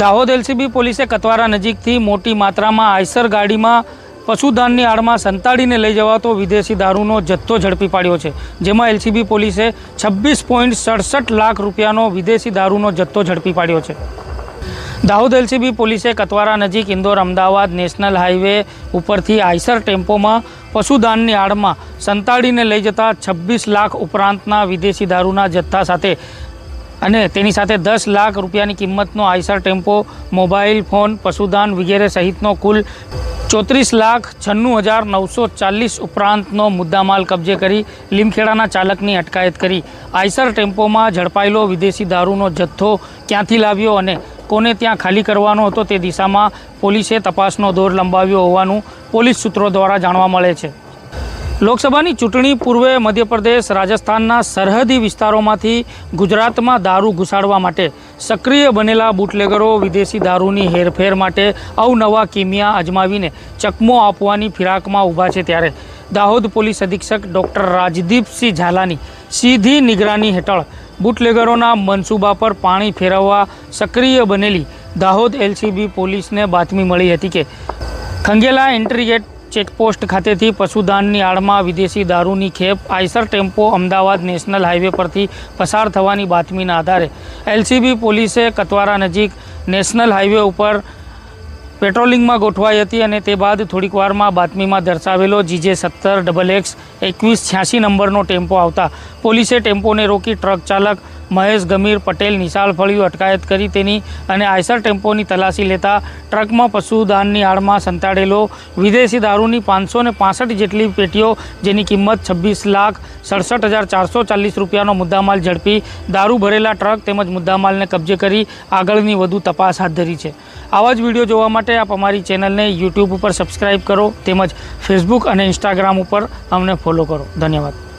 Dahod LCB પોલીસે કતવારા નજીકથી મોટી માત્રામાં આઈસર ગાડીમાં પશુદાનની આડમાં સંતાડીને લઈ જવાતો વિદેશી દારૂનો જથ્થો ઝડપી પાડ્યો છે, જેમાં એલસીબી પોલીસે છવ્વીસ પોઈન્ટ સડસઠ લાખ રૂપિયાનો વિદેશી દારૂનો જથ્થો ઝડપી પાડ્યો છે. દાહોદ એલસીબી પોલીસે કતવારા નજીક ઇન્દોર અમદાવાદ નેશનલ હાઈવે ઉપરથી આઈસર ટેમ્પોમાં પશુદાનની આડમાં સંતાડીને લઈ જતા છવ્વીસ લાખ ઉપરાંતના વિદેશી દારૂના જથ્થા સાથે અને તેની સાથે દસ લાખ રૂપિયાની કિંમતનો આઈસર ટેમ્પો, મોબાઈલ ફોન, પશુદાન વગેરે સહિતનો કુલ ચોત્રીસ લાખ છન્નું હજાર નવસો ચાલીસ ઉપરાંતનો મુદ્દામાલ કબજે કરી લીમખેડાના ચાલકની અટકાયત કરી. આઈસર ટેમ્પોમાં ઝડપાયેલો વિદેશી દારૂનો જથ્થો ક્યાંથી લાવ્યો અને કોને ત્યાં ખાલી કરવાનો હતો તે દિશામાં પોલીસે તપાસનો દોર લંબાવ્યો હોવાનું પોલીસ સૂત્રો દ્વારા જાણવા મળે છે. લોકસભાની ચૂંટણી પૂર્વે મધ્યપ્રદેશ, રાજસ્થાનના સરહદી વિસ્તારોમાંથી ગુજરાતમાં દારૂ ઘુસાડવા માટે સક્રિય બનેલા બુટલેગરો વિદેશી દારૂની હેરફેર માટે અવનવા કિમિયા અજમાવીને ચકમો આપવાની ફિરાકમાં ઊભા છે ત્યારે. દાહોદ પોલીસ અધિક્ષક ડૉક્ટર રાજદીપસિંહ ઝાલાની સીધી નિગરાની હેઠળ બુટલેગરોના મનસૂબા પર પાણી ફેરવવા સક્રિય બનેલી દાહોદ એલસીબી પોલીસને બાતમી મળી હતી કે, ખંગેલા એન્ટ્રીગેટ ચેકપોસ્ટ ખાતેથી પશુદાનની આડમાં વિદેશી દારૂની ખેપ, Eicher tempo, Ahmedabad national highway પરથી પસાર થવાની બાતમીના આધારે. એલસીબી પોલીસે કતવારા નજીક નેશનલ હાઈવે ઉપર પેટ્રોલિંગમાં ગોઠવાઈ હતી અને તે બાદ થોડીક વારમાં બાતમીમાં દર્શાવેલો જીજે સત્તર ડબલ એક્સ એકવીસ છ્યાસી નંબરનો ટેમ્પો આવતા પોલીસે ટેમ્પોને રોકી ટ્રક ચાલક મહેશ ગમીર પટેલ નિશાળ ફળિયું અટકાયત કરી તેની અને આયસર ટેમ્પોની તલાશી લેતા ટ્રકમાં પશુદાનની આડમાં સંતાડેલો વિદેશી દારૂની પાંચસો જેટલી પેટીઓ જેની કિંમત છવ્વીસ લાખ સડસઠ હજાર ચારસો ચાલીસ રૂપિયાનો મુદ્દામાલ ઝડપી દારૂ ભરેલા ટ્રક તેમજ મુદ્દામાલને કબજે કરી આગળની વધુ તપાસ હાથ ધરી છે. આવા જ વીડિયો જોવા માટે આપ અમારી ચેનલને યુટ્યુબ ઉપર સબસ્ક્રાઈબ કરો તેમજ ફેસબુક અને ઇન્સ્ટાગ્રામ ઉપર અમને ફોલો કરો. ધન્યવાદ.